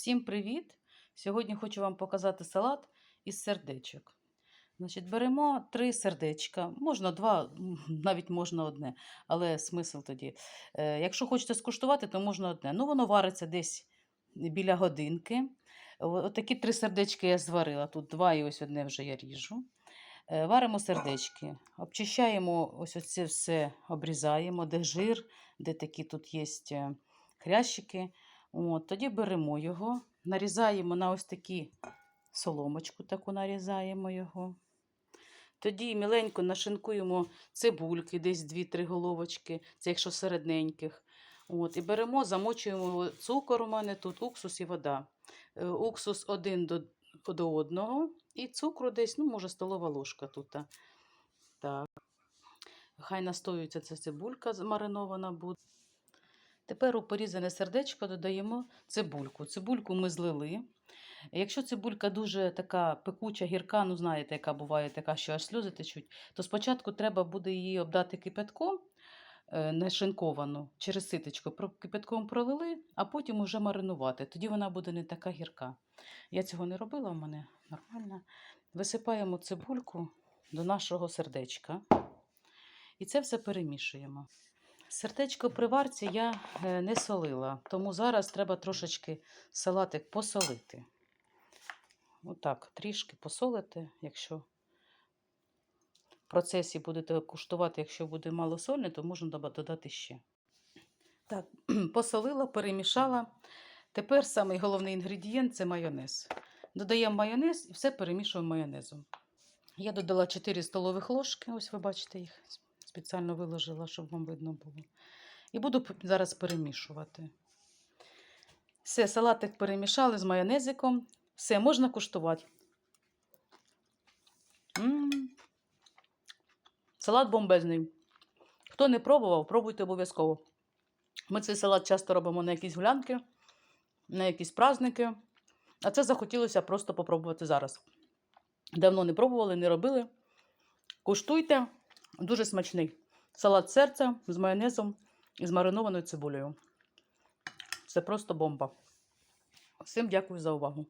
Всім привіт! Сьогодні хочу вам показати салат із сердечок. Значить, беремо три сердечка, можна два, навіть можна одне, але смисл тоді. Е, якщо хочете скуштувати, то можна одне. Ну, воно вариться десь біля годинки. Отакі три сердечки я зварила. Тут два і ось одне вже я ріжу. Е, Варимо сердечки, обчищаємо ось оце все, обрізаємо, де жир, де такі тут є е, хрящики. От, тоді беремо його, нарізаємо на ось такі соломочку, таку нарізаємо його. Тоді міленько нашинкуємо цибульки, десь 2-3 головочки, це якщо середненьких. От, і беремо, замочуємо цукор у мене тут, уксус і вода. Е, Уксус один до, до одного, і цукру десь, ну, може, столова ложка тут. Так. Хай настоюється ця цибулька замаринована буде. Тепер у порізане сердечко додаємо цибульку. Цибульку ми злили. Якщо цибулька дуже така пекуча, гірка, ну знаєте, яка буває така, що аж сльози течуть, то спочатку треба буде її обдати кипятком, е, не шинковану, через ситечко кипятком пролили, а потім уже маринувати. Тоді вона буде не така гірка. Я цього не робила, у мене нормально. Висипаємо цибульку до нашого сердечка. І це все перемішуємо. Сердечко при варці я е, не солила, тому зараз треба трошечки салатик посолити. Отак, трішки посолити, якщо в процесі будете куштувати, якщо буде мало сольне, то можна додати ще. Так, посолила, перемішала. Тепер самий головний інгредієнт це майонез. Додаємо майонез і все перемішуємо майонезом. Я додала 4 столових ложки, ось ви бачите їх, спеціально виложила, щоб вам видно було. І буду зараз перемішувати. Все, салатик перемішали з майонезиком. Все, можна куштувати. м Салат бомбезний. Хто не пробував, пробуйте обов'язково. Ми цей салат часто робимо на якісь гулянки, на якісь праздники. А це захотілося просто попробувати зараз. Давно не пробували, не робили. Куштуйте, дуже смачний. Салат серця з майонезом і з маринованою цибулею. Це просто бомба. Всім дякую за увагу.